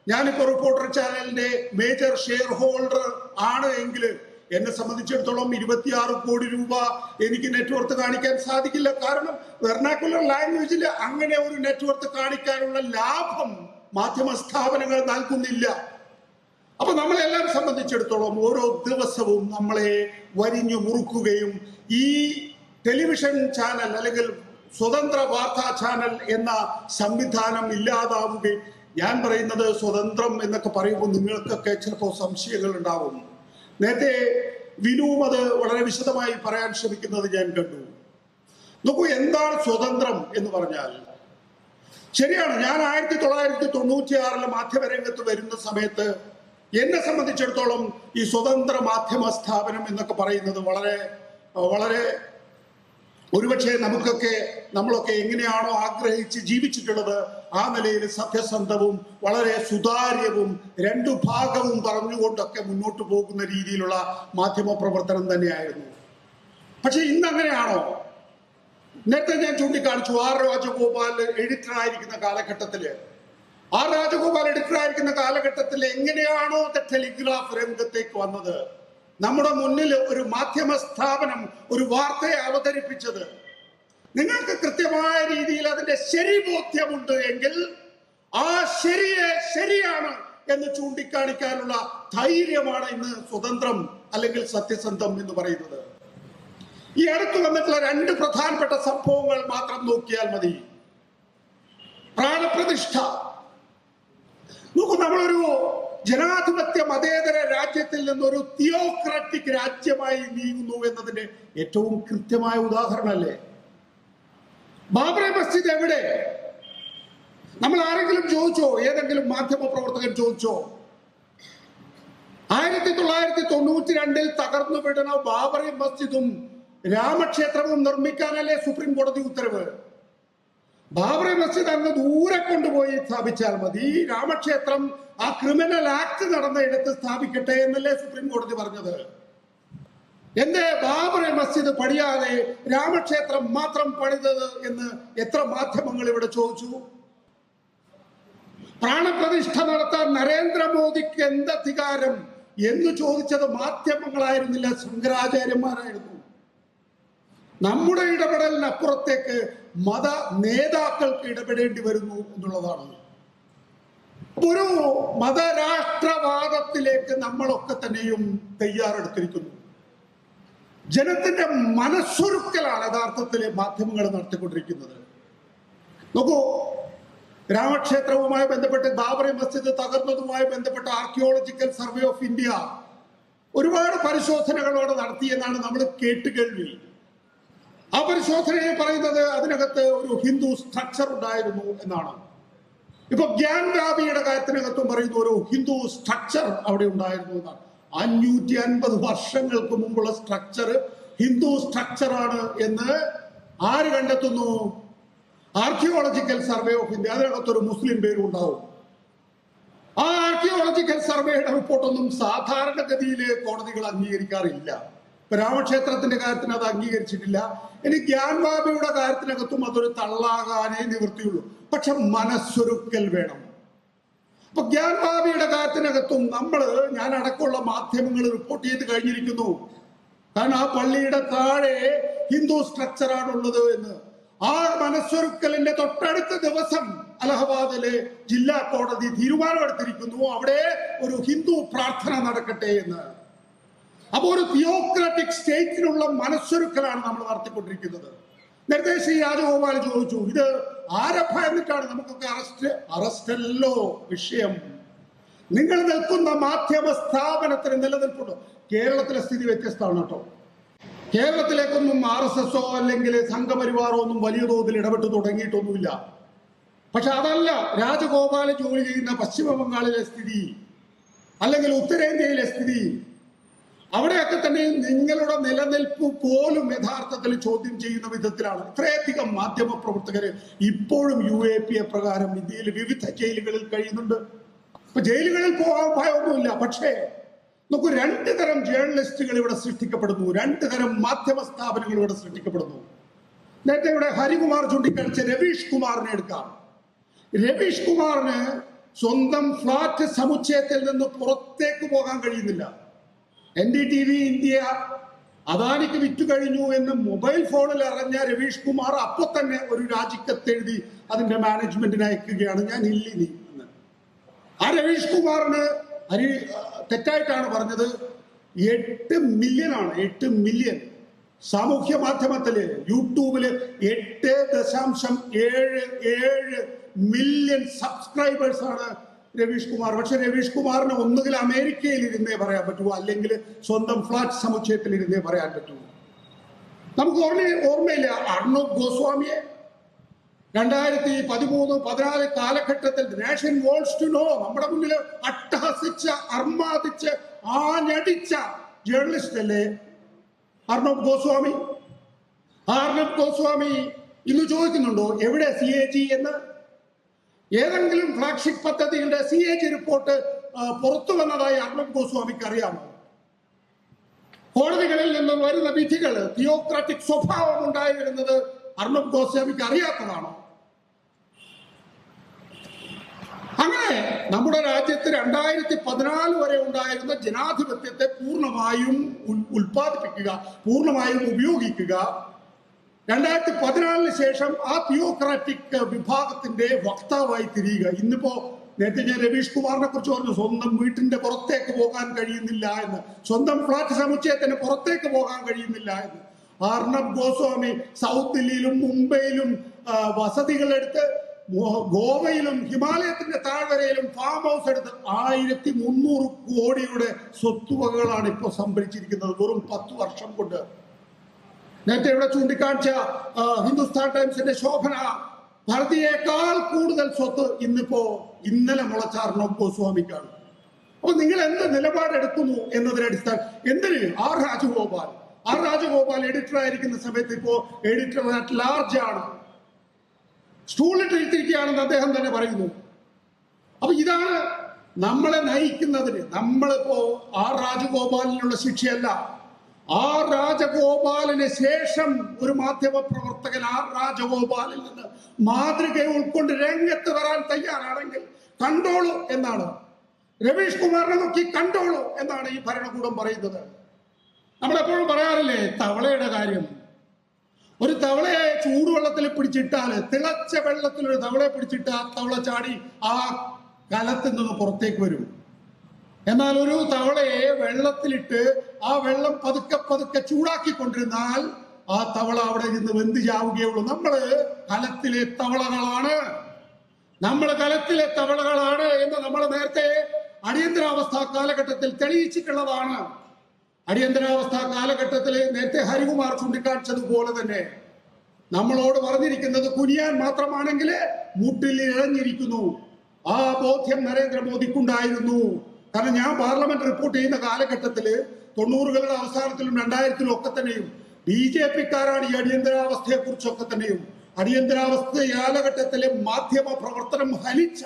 A: ഞാനിപ്പോ റിപ്പോർട്ടർ ചാനലിന്റെ മേജർ ഷെയർ ഹോൾഡർ ആണ് എങ്കിൽ എന്നെ സംബന്ധിച്ചിടത്തോളം ഇരുപത്തിയാറ് കോടി രൂപ എനിക്ക് നെറ്റ്വർത്ത് കാണിക്കാൻ സാധിക്കില്ല. കാരണം വെർണാക്കുലർ ലാംഗ്വേജിൽ അങ്ങനെ ഒരു നെറ്റ്വർത്ത് കാണിക്കാനുള്ള ലാഭം മാധ്യമ സ്ഥാപനങ്ങൾ നൽകുന്നില്ല. അപ്പൊ നമ്മളെല്ലാം സംബന്ധിച്ചിടത്തോളം ഓരോ ദിവസവും നമ്മളെ വരിഞ്ഞു മുറുക്കുകയും ഈ ടെലിവിഷൻ ചാനൽ അല്ലെങ്കിൽ സ്വതന്ത്ര വാർത്താ ചാനൽ എന്ന സംവിധാനം ഇല്ലാതാവുകയും ഞാൻ പറയുന്നത് സ്വതന്ത്രം എന്നൊക്കെ പറയുമ്പോൾ നിങ്ങൾക്കൊക്കെ ചിലപ്പോൾ സംശയങ്ങൾ ഉണ്ടാവും നേരത്തെ വിനുവും അത് വളരെ വിശദമായി പറയാൻ ശ്രമിക്കുന്നത് ഞാൻ കണ്ടു. നോക്കൂ എന്താണ് സ്വതന്ത്രം എന്ന് പറഞ്ഞാൽ ശരിയാണ് ഞാൻ ആയിരത്തി തൊള്ളായിരത്തി തൊണ്ണൂറ്റി ആറിൽ മാധ്യമരംഗത്ത് വരുന്ന സമയത്ത് എന്നെ സംബന്ധിച്ചിടത്തോളം ഈ സ്വതന്ത്ര മാധ്യമ സ്ഥാപനം എന്നൊക്കെ പറയുന്നത് വളരെ വളരെ ഒരുപക്ഷെ നമുക്കൊക്കെ നമ്മളൊക്കെ എങ്ങനെയാണോ ആഗ്രഹിച്ച് ജീവിച്ചിട്ടുള്ളത് ആ നിലയിൽ സത്യസന്ധവും വളരെ സുതാര്യവും രണ്ടു ഭാഗവും പറഞ്ഞുകൊണ്ടൊക്കെ മുന്നോട്ട് പോകുന്ന രീതിയിലുള്ള മാധ്യമ പ്രവർത്തനം തന്നെയായിരുന്നു. പക്ഷെ ഇന്ന് അങ്ങനെയാണോ നേരത്തെ ഞാൻ ചൂണ്ടിക്കാണിച്ചു ആർ രാജഗോപാൽ എഡിറ്റർ ആയിരിക്കുന്ന കാലഘട്ടത്തിൽ. ആർ രാജഗോപാൽ എഡിറ്റർ ആയിരിക്കുന്ന കാലഘട്ടത്തിൽ എങ്ങനെയാണോ ടെലിഗ്രാഫ് രംഗത്തേക്ക് വന്നത്? നമ്മുടെ മുന്നിൽ ഒരു മാധ്യമ സ്ഥാപനം ഒരു വാർത്തയെ അവതരിപ്പിച്ചത്. നിങ്ങൾക്ക് കൃത്യമായ രീതിയിൽ അതിന്റെ ശരി ബോധ്യമുണ്ട് എങ്കിൽ ആ ശരിയെ ശരിയാണ് എന്ന് ചൂണ്ടിക്കാണിക്കാനുള്ള ധൈര്യമാണ് ഇന്ന് സ്വതന്ത്രം അല്ലെങ്കിൽ സത്യസന്ധം എന്ന് പറയുന്നത്. ഈ അടുത്ത് വന്നിട്ടുള്ള രണ്ട് പ്രധാനപ്പെട്ട സംഭവങ്ങൾ മാത്രം നോക്കിയാൽ മതി. പ്രാണപ്രതിഷ്ഠ. നോക്കൂ നമ്മളൊരു ജനാധിപത്യ മതേതര രാജ്യത്തിൽ നിന്നൊരു തിയോക്രാറ്റിക് രാജ്യമായി നീങ്ങുന്നു എന്നതിന്റെ ഏറ്റവും കൃത്യമായ ഉദാഹരണമല്ലേ? ബാബറി മസ്ജിദ് എവിടെ? നമ്മൾ ആരെങ്കിലും ചോദിച്ചോ? ഏതെങ്കിലും മാധ്യമ പ്രവർത്തകൻ ചോദിച്ചോ? ആയിരത്തി തൊള്ളായിരത്തി തൊണ്ണൂറ്റി രണ്ടിൽ തകർന്നു വിടുന്ന ബാബറി മസ്ജിദും രാമക്ഷേത്രവും നിർമ്മിക്കാനല്ലേ സുപ്രീം കോടതി ഉത്തരവ്? ബാബറി മസ്ജിദ് അന്ന് ദൂരെ കൊണ്ടുപോയി സ്ഥാപിച്ചാൽ മതി. രാമക്ഷേത്രം ആ ക്രിമിനൽ ആക്ട് നടന്ന ഇടത്ത് സ്ഥാപിക്കട്ടെ എന്നല്ലേ സുപ്രീം കോടതി പറഞ്ഞത്. എന്റെ ബാബറി മസ്ജിദ് പണിയാതെ രാമക്ഷേത്രം മാത്രം പണിതത് എന്ന് എത്ര മാധ്യമങ്ങൾ ഇവിടെ ചോദിച്ചു? പ്രാണപ്രതിഷ്ഠ നടത്താൻ നരേന്ദ്രമോദിക്ക് എന്തധികാരം എന്ന് ചോദിച്ചത് മാധ്യമങ്ങളായിരുന്നില്ല ശങ്കരാചാര്യന്മാരായിരുന്നു. നമ്മുടെ ഇടപെടലിനപ്പുറത്തേക്ക് മത നേതാക്കൾക്ക് ഇടപെടേണ്ടി വരുന്നു എന്നുള്ളതാണ്. ഒരു മതരാഷ്ട്രവാദത്തിലേക്ക് നമ്മളൊക്കെ തന്നെയും തയ്യാറെടുത്തിരിക്കുന്നു. ജനത്തിന്റെ മനസ്സൊരുക്കലാണ് യഥാർത്ഥത്തിൽ മാധ്യമങ്ങൾ നടത്തിക്കൊണ്ടിരിക്കുന്നത്. നോക്കൂ രാമക്ഷേത്രവുമായി ബന്ധപ്പെട്ട് ബാബറി മസ്ജിദ് തകർന്നതുമായി ബന്ധപ്പെട്ട ആർക്കിയോളജിക്കൽ സർവേ ഓഫ് ഇന്ത്യ ഒരുപാട് പരിശോധനകളോടെ നടത്തിയെന്നാണ് നമ്മൾ കേട്ടുകേൾവി ആ പരിശോധനയിൽ പറയുന്നത് അതിനകത്ത് ഒരു ഹിന്ദു സ്ട്രക്ചർ ഉണ്ടായിരുന്നു എന്നാണ്. ഇപ്പൊ ഗ്യാൻ വ്യാപിയുടെ കാര്യത്തിനകത്തും പറയുന്ന ഒരു ഹിന്ദു സ്ട്രക്ചർ അവിടെ ഉണ്ടായിരുന്നു എന്നാണ്. അഞ്ഞൂറ്റി അൻപത് വർഷങ്ങൾക്ക് മുമ്പുള്ള സ്ട്രക്ചർ ഹിന്ദു സ്ട്രക്ചറാണ് എന്ന് ആര് കണ്ടെത്തുന്നു? ആർക്കിയോളജിക്കൽ സർവേ ഓഫ് ഇന്ത്യ അതിനകത്തൊരു മുസ്ലിം പേരും ഉണ്ടാവും. ആ ആർക്കിയോളജിക്കൽ സർവേയുടെ റിപ്പോർട്ടൊന്നും സാധാരണഗതിയിലെ കോടതികൾ അംഗീകരിക്കാറില്ല. രാമക്ഷേത്രത്തിന്റെ കാര്യത്തിന് അത് അംഗീകരിച്ചിട്ടില്ല. ഇനി ഗ്യാൻബാബയുടെ കാര്യത്തിനകത്തും അതൊരു തള്ളാകാനേ നിവൃത്തിയുള്ളൂ. പക്ഷെ മനസ്സൊരുക്കൽ വേണം. അപ്പൊ ഗ്യാൻബാബിയുടെ കാര്യത്തിനകത്തും നമ്മൾ ഞാൻ അടക്കമുള്ള മാധ്യമങ്ങൾ റിപ്പോർട്ട് ചെയ്ത് കഴിഞ്ഞിരിക്കുന്നു. കാരണം ആ പള്ളിയുടെ താഴെ ഹിന്ദു സ്ട്രക്ചറാണുള്ളത് എന്ന്. ആ മനസ്സൊരുക്കലിന്റെ തൊട്ടടുത്ത ദിവസം അലഹബാദിലെ ജില്ലാ കോടതി തീരുമാനമെടുത്തിരിക്കുന്നു. അവിടെ ഒരു ഹിന്ദു പ്രാർത്ഥന നടക്കട്ടെ എന്ന്. അപ്പൊ ഒരു തിയോക്രാറ്റിക് സ്റ്റേറ്റിനുള്ള മനസ്സൊരുക്കലാണ് നമ്മൾ നടത്തിക്കൊണ്ടിരിക്കുന്നത്. നേരത്തെ ശ്രീ രാജഗോപാൽ ചോദിച്ചു ഇത് ആരഭയന്നിട്ടാണ് നമുക്കൊക്കെ അറസ്റ്റ് അറസ്റ്റല്ലോ വിഷയം? നിങ്ങൾ നിൽക്കുന്ന മാധ്യമ സ്ഥാപനത്തിന് നിലനിൽപ്പുണ്ടോ? കേരളത്തിലെ സ്ഥിതി വ്യത്യസ്തമാണ് കേട്ടോ. കേരളത്തിലേക്കൊന്നും ആർ എസ് എസോ അല്ലെങ്കിൽ സംഘപരിവാറോ ഒന്നും വലിയ തോതിൽ ഇടപെട്ട് തുടങ്ങിയിട്ടൊന്നുമില്ല. പക്ഷെ അതല്ല രാജഗോപാല ജോലി ചെയ്യുന്ന പശ്ചിമ ബംഗാളിലെ സ്ഥിതി അല്ലെങ്കിൽ ഉത്തരേന്ത്യയിലെ സ്ഥിതി അവിടെയൊക്കെ തന്നെ നിങ്ങളുടെ നിലനിൽപ്പ് പോലും യഥാർത്ഥത്തിൽ ചോദ്യം ചെയ്യുന്ന വിധത്തിലാണ്. ഇത്രയധികം മാധ്യമ പ്രവർത്തകര് ഇപ്പോഴും യു എ പി എ പ്രകാരം ഇന്ത്യയിൽ വിവിധ ജയിലുകളിൽ കഴിയുന്നുണ്ട്. ഇപ്പൊ ജയിലുകളിൽ പോകാൻ ഭയമൊന്നുമില്ല. പക്ഷേ നോക്കൂ രണ്ട് തരം ജേർണലിസ്റ്റുകൾ ഇവിടെ സൃഷ്ടിക്കപ്പെടുന്നു. രണ്ട് തരം മാധ്യമ സ്ഥാപനങ്ങൾ ഇവിടെ സൃഷ്ടിക്കപ്പെടുന്നു. നേരത്തെ ഇവിടെ ഹരികുമാർ ചൂണ്ടിക്കാണിച്ച രവീഷ് കുമാറിനെ എടുക്കാം. രവീഷ് കുമാറിന് സ്വന്തം ഫ്ലാറ്റ് സമുച്ചയത്തിൽ നിന്ന് പുറത്തേക്ക് പോകാൻ കഴിയുന്നില്ല. N D T V India അദാനിക്ക് വിറ്റു കഴിഞ്ഞു എന്ന് മൊബൈൽ ഫോണിൽ അറിഞ്ഞ രവീഷ് കുമാർ അപ്പൊ തന്നെ ഒരു രാജിക്കത്തെഴുതി അതിന്റെ മാനേജ്മെന്റിന് അയക്കുകയാണ്. ഞാൻ ഇല്ലിനി എന്ന് ആ രവീഷ് കുമാറിന് അരി തെറ്റായിട്ടാണ് പറഞ്ഞത്. എട്ട് മില്യൺ ആണ്. എട്ട് മില്യൺ സാമൂഹ്യ മാധ്യമത്തിൽ യൂട്യൂബിൽ എട്ട് ദശാംശം ഏഴ് ഏഴ് മില്യൺ സബ്സ്ക്രൈബേഴ്സ് ആണ് രവീഷ് കുമാർ പക്ഷെ രവീഷ് കുമാറിന് ഒന്നുകിൽ അമേരിക്കയിൽ ഇരുന്നേ പറയാൻ പറ്റൂ അല്ലെങ്കിൽ സ്വന്തം ഫ്ലാറ്റ് സമുച്ചയത്തിൽ ഇരുന്നേ പറയാൻ പറ്റൂ. നമുക്ക് ഓർമ്മ ഓർമ്മയില്ല അർണബ് ഗോസ്വാമിയെ. രണ്ടായിരത്തി പതിമൂന്ന് പതിനാല് കാലഘട്ടത്തിൽ നേഷൻ വോൾസ് ടു നോ നമ്മുടെ മുന്നിൽ അട്ടഹസിച്ച അർമാദിച്ച് ആഞ്ഞടിച്ച ജേർണലിസ്റ്റ് അല്ലേ അർണബ് ഗോസ്വാമി? അർണബ് ഗോസ്വാമി ഇന്ന് ചോദിക്കുന്നുണ്ടോ എവിടെ സി എ ജി എന്ന്? ഏതെങ്കിലും ഫ്ലാഗ്ഷിപ്പ് പദ്ധതിയുടെ സി എ ജി റിപ്പോർട്ട് പുറത്തു വന്നതായി അർണബ് ഗോസ്വാമിക്ക് അറിയാമോ? കോടതികളിൽ നിന്നും വരുന്ന വിധികൾ തിയോക്രാറ്റിക് സ്വഭാവം ഉണ്ടായിരുന്നത് അർണബ് ഗോസ്വാമിക്ക് അറിയാത്തതാണോ? അങ്ങനെ നമ്മുടെ രാജ്യത്ത് രണ്ടായിരത്തി പതിനാല് വരെ ഉണ്ടായിരുന്ന ജനാധിപത്യത്തെ പൂർണമായും ഉൽപാദിപ്പിക്കുക പൂർണമായും ഉപയോഗിക്കുക രണ്ടായിരത്തി പതിനാലിന് ശേഷം ആ തിയോക്രാറ്റിക് വിഭാഗത്തിന്റെ വക്താവായി തിരിയുക. ഇന്നിപ്പോ നേരത്തെ ഞാൻ രവീഷ് കുമാറിനെ കുറിച്ച് പറഞ്ഞു സ്വന്തം വീട്ടിന്റെ പുറത്തേക്ക് പോകാൻ കഴിയുന്നില്ല എന്ന്. സ്വന്തം ഫ്ളാറ്റ് സമുച്ചയത്തിന് പുറത്തേക്ക് പോകാൻ കഴിയുന്നില്ല എന്ന്. അർണബ് ഗോസ്വാമി സൗത്ത് ദില്ലിയിലും മുംബൈയിലും വസതികളെടുത്ത് ഗോവയിലും ഹിമാലയത്തിന്റെ താഴ്വരയിലും ഫാം ഹൗസ് എടുത്ത് ആയിരത്തി മുന്നൂറ് കോടിയുടെ സ്വത്തുവകകളാണ് ഇപ്പോൾ സംഭരിച്ചിരിക്കുന്നത്. വെറും പത്ത് വർഷം കൊണ്ട്. നേരത്തെ ഇവിടെ ചൂണ്ടിക്കാണിച്ച ഹിന്ദുസ്ഥാൻ ടൈംസിന്റെ ശോഭന. ഭാരതിയേക്കാൾ കൂടുതൽ സ്വത്ത് ഇന്നിപ്പോ ഇന്നലെ മുളച്ച ഗോസ്വാമിക്കാണ് അപ്പൊ നിങ്ങൾ എന്ത് നിലപാടെടുക്കുന്നു എന്നതിനെ അടിസ്ഥാനം എന്തിന്? R Rajagopal. R Rajagopal editor ആയിരിക്കുന്ന സമയത്ത് ഇപ്പോ എഡിറ്റർ അറ്റ് ലാർജ് ആണ്. സ്റ്റൂളിട്ടിരിക്കുകയാണെന്ന് അദ്ദേഹം തന്നെ പറയുന്നു. അപ്പൊ ഇതാണ് നമ്മളെ നയിക്കുന്നതിന്. നമ്മളിപ്പോ ആർ രാജഗോപാലിനുള്ള ശിക്ഷയല്ല. ആർ രാജഗോപാലിന് ശേഷം ഒരു മാധ്യമ പ്രവർത്തകൻ ആ രാജഗോപാലിൽ നിന്ന് മാതൃക ഉൾക്കൊണ്ട് രംഗത്ത് വരാൻ തയ്യാറാണെങ്കിൽ കണ്ടോളൂ എന്നാണ്. രവീഷ് കുമാറിനെ നോക്കി കണ്ടോളൂ എന്നാണ് ഈ ഭരണകൂടം പറയുന്നത്. നമ്മളെപ്പോഴും പറയാറില്ലേ തവളയുടെ കാര്യം. ഒരു തവളയെ ചൂടുവെള്ളത്തിൽ പിടിച്ചിട്ടാൽ തിളച്ച വെള്ളത്തിൽ ഒരു തവളയെ പിടിച്ചിട്ട് ആ തവള ചാടി ആ കലത്തിൽ നിന്ന് പുറത്തേക്ക് വരും. എന്നാൽ ഒരു തവളയെ വെള്ളത്തിലിട്ട് ആ വെള്ളം പതുക്കെ പതുക്കെ ചൂടാക്കിക്കൊണ്ടിരുന്നാൽ ആ തവള അവിടെ നിന്ന് വെന്ത് ചാവുകയുള്ളൂ. നമ്മൾ കലത്തിലെ തവളകളാണ്. നമ്മൾ കലത്തിലെ തവളകളാണ് എന്ന് നമ്മൾ നേരത്തെ അടിയന്തരാവസ്ഥ കാലഘട്ടത്തിൽ തെളിയിച്ചിട്ടുള്ളതാണ്. അടിയന്തരാവസ്ഥ കാലഘട്ടത്തിൽ നേരത്തെ ഹരികുമാർ ചൂണ്ടിക്കാണിച്ചതുപോലെ തന്നെ നമ്മളോട് പറഞ്ഞിരിക്കുന്നത് കുനിയാൻ മാത്രമാണെങ്കിൽ മുട്ടിൽ ഇഴഞ്ഞിരിക്കുന്നു. ആ ബോധ്യം നരേന്ദ്രമോദിക്കുണ്ടായിരുന്നു. കാരണം ഞാൻ പാർലമെന്റ് റിപ്പോർട്ട് ചെയ്യുന്ന കാലഘട്ടത്തിൽ തൊണ്ണൂറുകളുടെ അവസാനത്തിലും രണ്ടായിരത്തിലും ഒക്കെ തന്നെയും ബി ജെ പിക്കാരാണ് ഈ അടിയന്തരാവസ്ഥയെ കുറിച്ചൊക്കെ തന്നെയും അടിയന്തരാവസ്ഥ കാലഘട്ടത്തിലെ മാധ്യമ പ്രവർത്തനം ഹലിച്ച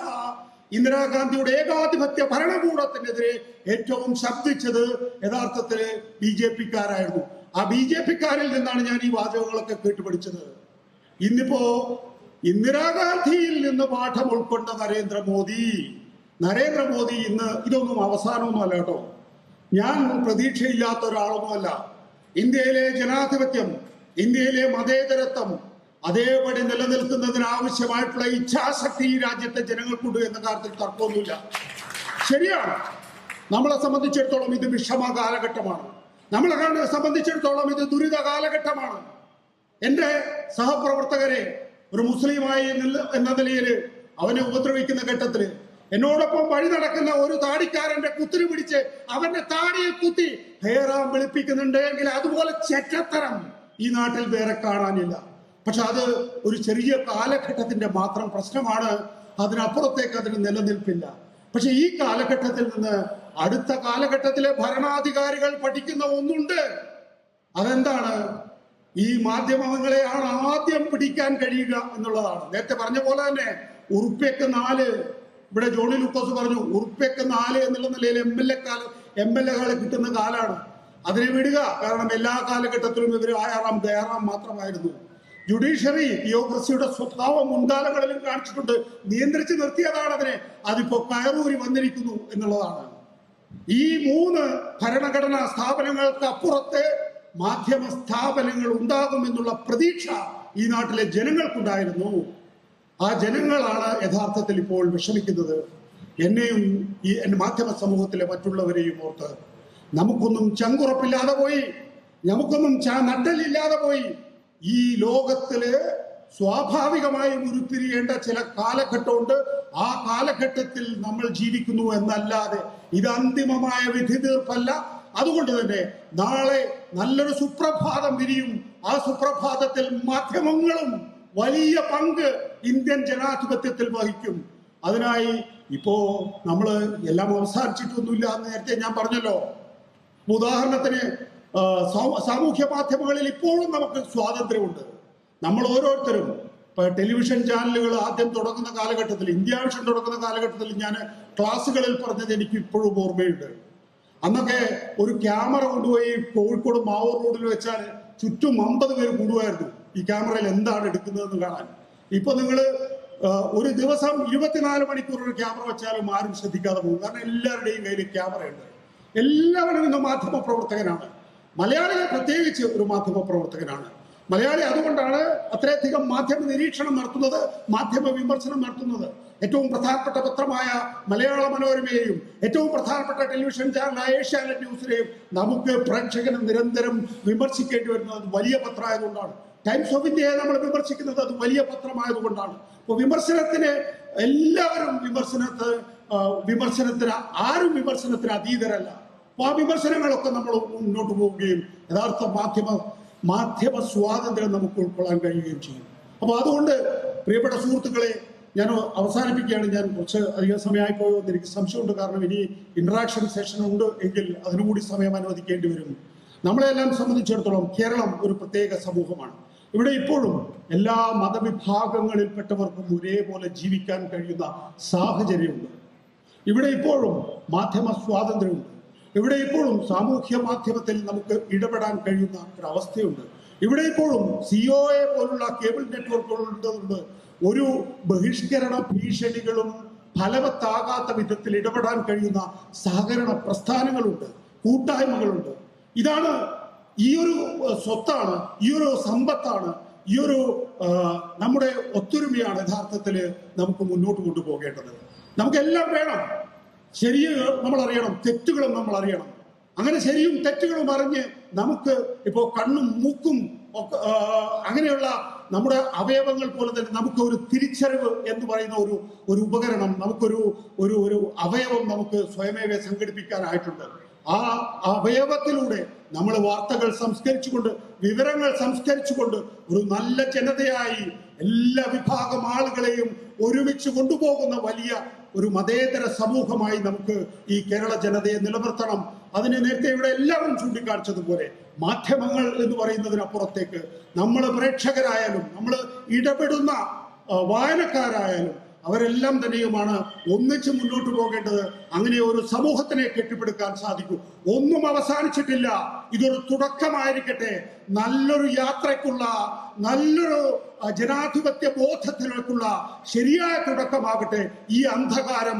A: ഇന്ദിരാഗാന്ധിയുടെ ഏകാധിപത്യ ഭരണകൂടത്തിനെതിരെ ഏറ്റവും ശബ്ദിച്ചത് യഥാർത്ഥത്തിൽ ബി ജെ പിക്കാരായിരുന്നു. ആ ബി ജെ പിക്കാരിൽ നിന്നാണ് ഞാൻ ഈ വാചകങ്ങളൊക്കെ കേട്ടുപഠിച്ചത്. ഇന്നിപ്പോ ഇന്ദിരാഗാന്ധിയിൽ നിന്ന് പാഠം ഉൾക്കൊണ്ട നരേന്ദ്രമോദി നരേന്ദ്രമോദി ഇന്ന് ഇതൊന്നും അവസാനമൊന്നും അല്ല കേട്ടോ. ഞാൻ പ്രതീക്ഷയില്ലാത്ത ഒരാളൊന്നുമല്ല. ഇന്ത്യയിലെ ജനാധിപത്യം ഇന്ത്യയിലെ മതേതരത്വം അതേപടി നിലനിൽക്കുന്നതിന് ആവശ്യമായിട്ടുള്ള ഇച്ഛാശക്തി ഈ രാജ്യത്തെ ജനങ്ങൾക്കുണ്ട് എന്ന കാര്യത്തിൽ തർക്കമൊന്നുമില്ല. ശരിയാണ്. നമ്മളെ സംബന്ധിച്ചിടത്തോളം ഇത് വിഷമ കാലഘട്ടമാണ്. നമ്മളെ സംബന്ധിച്ചിടത്തോളം ഇത് ദുരിത കാലഘട്ടമാണ്. എന്റെ സഹപ്രവർത്തകരെ ഒരു മുസ്ലിമായി എന്ന നിലയിൽ അവനെ ഉപദ്രവിക്കുന്ന ഘട്ടത്തിൽ എന്നോടൊപ്പം വഴി നടക്കുന്ന ഒരു താടിക്കാരന്റെ കുത്തിരി പിടിച്ച് അവന്റെ താടിയെ കുത്തി ഹേറാം വെളുപ്പിക്കുന്നുണ്ട് എങ്കിൽ അതുപോലെ ചെറ്റത്തരം ഈ നാട്ടിൽ വേറെ കാണാനില്ല. പക്ഷെ അത് ഒരു ചെറിയ കാലഘട്ടത്തിന്റെ മാത്രം പ്രശ്നമാണ്. അതിനപ്പുറത്തേക്ക് അതിന് നിലനിൽപ്പില്ല. പക്ഷെ ഈ കാലഘട്ടത്തിൽ നിന്ന് അടുത്ത കാലഘട്ടത്തിലെ ഭരണാധികാരികൾ പഠിക്കുന്ന ഒന്നുണ്ട്. അതെന്താണ്? ഈ മാധ്യമങ്ങളെയാണ് ആദ്യം പിടിക്കാൻ കഴിയുക എന്നുള്ളതാണ്. നേരത്തെ പറഞ്ഞ പോലെ തന്നെ ഉറുപ്പ്യക്ക് നാല് ഇവിടെ ജോണി ലൂക്കോസ് പറഞ്ഞു ഉറുപ്പ്യക്ക് നാല് എന്നുള്ള നിലയിൽ എം എൽ എ കാലം എം എൽ എ കാലം കിട്ടുന്ന കാലാണ്. അതിനെ വിടുക. കാരണം എല്ലാ കാലഘട്ടത്തിലും ഇവർ ആയാറാം ദയാറാം മാത്രമായിരുന്നു. ജുഡീഷ്യറി തിയോക്രസിയുടെ സ്വഭാവം മുൻകാലങ്ങളിലും കാണിച്ചിട്ടുണ്ട്. നിയന്ത്രിച്ച് നിർത്തിയതാണ് അതിനെ. അതിപ്പോ കയറൂരി വന്നിരിക്കുന്നു എന്നുള്ളതാണ്. ഈ മൂന്ന് ഭരണഘടനാ സ്ഥാപനങ്ങൾക്ക് അപ്പുറത്ത് മാധ്യമ സ്ഥാപനങ്ങൾ ഉണ്ടാകുമെന്നുള്ള പ്രതീക്ഷ ഈ നാട്ടിലെ ജനങ്ങൾക്കുണ്ടായിരുന്നു. ആ ജനങ്ങളാണ് യഥാർത്ഥത്തിൽ ഇപ്പോൾ വിഷമിക്കുന്നത്. എന്നെയും ഈ മാധ്യമ സമൂഹത്തിലെ മറ്റുള്ളവരെയും ഓർത്ത് നമുക്കൊന്നും ചങ്കുറപ്പില്ലാതെ പോയി. നമുക്കൊന്നും ച- നട്ടലില്ലാതെ പോയി. ഈ ലോകത്തിൽ സ്വാഭാവികമായും ഉരുത്തിരിയേണ്ട ചില കാലഘട്ടമുണ്ട്. ആ കാലഘട്ടത്തിൽ നമ്മൾ ജീവിക്കുന്നു എന്നല്ലാതെ ഇത് അന്തിമമായ വിധി തീർപ്പല്ല. അതുകൊണ്ട് തന്നെ നാളെ നല്ലൊരു സുപ്രഭാതം വിരിയും. ആ സുപ്രഭാതത്തിൽ മാധ്യമങ്ങളും വലിയ പങ്ക് ഇന്ത്യൻ ജനാധിപത്യത്തിൽ വഹിക്കും. അതിനായി ഇപ്പോ നമ്മൾ എല്ലാം അവസാനിച്ചിട്ടൊന്നുമില്ല എന്ന് നേരത്തെ ഞാൻ പറഞ്ഞല്ലോ. ഉദാഹരണത്തിന് സാമൂഹ്യ മാധ്യമങ്ങളിൽ ഇപ്പോഴും നമുക്ക് സ്വാതന്ത്ര്യമുണ്ട്. നമ്മൾ ഓരോരുത്തരും ടെലിവിഷൻ ചാനലുകൾ ആദ്യം തുടങ്ങുന്ന കാലഘട്ടത്തിൽ ഇന്ത്യ വിഷൻ തുടങ്ങുന്ന കാലഘട്ടത്തിൽ ഞാൻ ക്ലാസ്സുകളിൽ പറഞ്ഞത് എനിക്ക് ഇപ്പോഴും ഓർമ്മയുണ്ട്. അന്നൊക്കെ ഒരു ക്യാമറ കൊണ്ടുപോയി കോഴിക്കോട് മാവൂർ റോഡിൽ വെച്ചാൽ ചുറ്റും അമ്പത് പേര് കൂടുമായിരുന്നു. ഈ ക്യാമറയിൽ എന്താണ് എടുക്കുന്നതെന്ന് കാണാൻ. ഇപ്പൊ നിങ്ങൾ ഒരു ദിവസം ഇരുപത്തിനാല് മണിക്കൂർ ഒരു ക്യാമറ വെച്ചാലും ആരും ശ്രദ്ധിക്കാതെ പോകും. കാരണം എല്ലാവരുടെയും കയ്യിൽ ക്യാമറയുണ്ട് എല്ലാവരും ഇന്ന് മാധ്യമ പ്രവർത്തകനാണ്. മലയാളികൾ പ്രത്യേകിച്ച് ഒരു മാധ്യമ പ്രവർത്തകനാണ്. മലയാളി അതുകൊണ്ടാണ് അത്രയധികം മാധ്യമ നിരീക്ഷണം നടത്തുന്നത് മാധ്യമ വിമർശനം നടത്തുന്നത്. ഏറ്റവും പ്രധാനപ്പെട്ട പത്രമായ മലയാള മനോരമയെയും ഏറ്റവും പ്രധാനപ്പെട്ട ടെലിവിഷൻ ചാനലായ ഏഷ്യാനെറ്റ് ന്യൂസിനെയും നമുക്ക് പ്രേക്ഷകന് നിരന്തരം വിമർശിക്കേണ്ടി വരുന്നത് വലിയ പത്രമായതുകൊണ്ടാണ്. ടൈംസ് ഓഫ് ഇന്ത്യയെ നമ്മൾ വിമർശിക്കുന്നത് അത് വലിയ പത്രമായതുകൊണ്ടാണ്. അപ്പോൾ വിമർശനത്തിന് എല്ലാവരും വിമർശനത്തെ വിമർശനത്തിന് ആരും വിമർശനത്തിന് അതീതരല്ല. അപ്പൊ ആ വിമർശനങ്ങളൊക്കെ നമ്മൾ മുന്നോട്ട് പോവുകയും യഥാർത്ഥ മാധ്യമ മാധ്യമ സ്വാതന്ത്ര്യം നമുക്ക് ഉൾക്കൊള്ളാൻ കഴിയുകയും ചെയ്യും. അപ്പോൾ അതുകൊണ്ട് പ്രിയപ്പെട്ട സുഹൃത്തുക്കളെ ഞാൻ അവസാനിപ്പിക്കുകയാണ്. ഞാൻ കുറച്ച് അധികം സമയമായി പോയോ എന്ന് എനിക്ക് സംശയമുണ്ട്. കാരണം ഇനി ഇന്ററാക്ഷൻ സെഷൻ ഉണ്ട് എങ്കിൽ അതിനുകൂടി സമയം അനുവദിക്കേണ്ടി വരും. നമ്മളെല്ലാം സംബന്ധിച്ചിടത്തോളം കേരളം ഒരു പ്രത്യേക സമൂഹമാണ്. ഇവിടെ ഇപ്പോഴും എല്ലാ മതവിഭാഗങ്ങളിൽപ്പെട്ടവർക്കും ഒരേപോലെ ജീവിക്കാൻ കഴിയുന്ന സാഹചര്യമുണ്ട്. ഇവിടെ ഇപ്പോഴും മാധ്യമ സ്വാതന്ത്ര്യമുണ്ട്. ഇവിടെ ഇപ്പോഴും സാമൂഹ്യ മാധ്യമത്തിൽ നമുക്ക് ഇടപെടാൻ കഴിയുന്ന ഒരവസ്ഥയുണ്ട്. ഇവിടെ ഇപ്പോഴും സിഒഎ പോലുള്ള കേബിൾ നെറ്റ്വർക്കുകളുണ്ട്. ഒരു ബഹിഷ്കരണ ഭീഷണികളും ഫലവത്താകാത്ത വിധത്തിൽ ഇടപെടാൻ കഴിയുന്ന സഹകരണ പ്രസ്ഥാനങ്ങളുണ്ട് കൂട്ടായ്മകളുണ്ട്. ഇതാണ് ഈ ഒരു സ്വത്താണ് ഈ ഒരു സമ്പത്താണ് ഈ ഒരു നമ്മുടെ ഒത്തൊരുമയാണ് യഥാർത്ഥത്തിൽ നമുക്ക് മുന്നോട്ട് കൊണ്ടുപോകേണ്ടത്. നമുക്കെല്ലാം വേണം. ശരിയും നമ്മൾ അറിയണം തെറ്റുകളും നമ്മൾ അറിയണം അങ്ങനെ ശരിയും തെറ്റുകളും അറിഞ്ഞ് നമുക്ക് ഇപ്പോൾ കണ്ണും മൂക്കും അങ്ങനെയുള്ള നമ്മുടെ അവയവങ്ങൾ പോലെ തന്നെ നമുക്ക് ഒരു തിരിച്ചറിവ് എന്ന് പറയുന്ന ഒരു ഒരു ഉപകരണം നമുക്കൊരു ഒരു ഒരു അവയവം നമുക്ക് സ്വയമേവ സംഘടിപ്പിക്കാനായിട്ടുണ്ട്. ആ അവയവത്തിലൂടെ നമ്മൾ വാർത്തകൾ സംസ്കരിച്ചുകൊണ്ട് വിവരങ്ങൾ സംസ്കരിച്ചുകൊണ്ട് ഒരു നല്ല ജനതയായി എല്ലാ വിഭാഗം ആളുകളെയും ഒരുമിച്ച് കൊണ്ടുപോകുന്ന വലിയ ഒരു മതേതര സമൂഹമായി നമുക്ക് ഈ കേരള ജനതയെ നിലനിർത്തണം. അതിന് നേരത്തെ ഇവിടെ എല്ലാവരും ചൂണ്ടിക്കാണിച്ചതുപോലെ മാധ്യമങ്ങൾ എന്ന് പറയുന്നതിനപ്പുറത്തേക്ക് നമ്മൾ പ്രേക്ഷകരായാലും നമ്മൾ ഇടപെടുന്ന വായനക്കാരായാലും അവരെല്ലാം തന്നെയുമാണ് ഒന്നിച്ച് മുന്നോട്ട് പോകേണ്ടത്. അങ്ങനെ ഒരു സമൂഹത്തിനെ കെട്ടിപ്പടുക്കാൻ സാധിക്കും. ഒന്നും അവസാനിച്ചിട്ടില്ല. ഇതൊരു തുടക്കമായിരിക്കട്ടെ. നല്ലൊരു യാത്രയ്ക്കുള്ള നല്ലൊരു ജനാധിപത്യ ബോധത്തിലേക്കുള്ള ശരിയായ തുടക്കമാകട്ടെ ഈ അന്ധകാരം.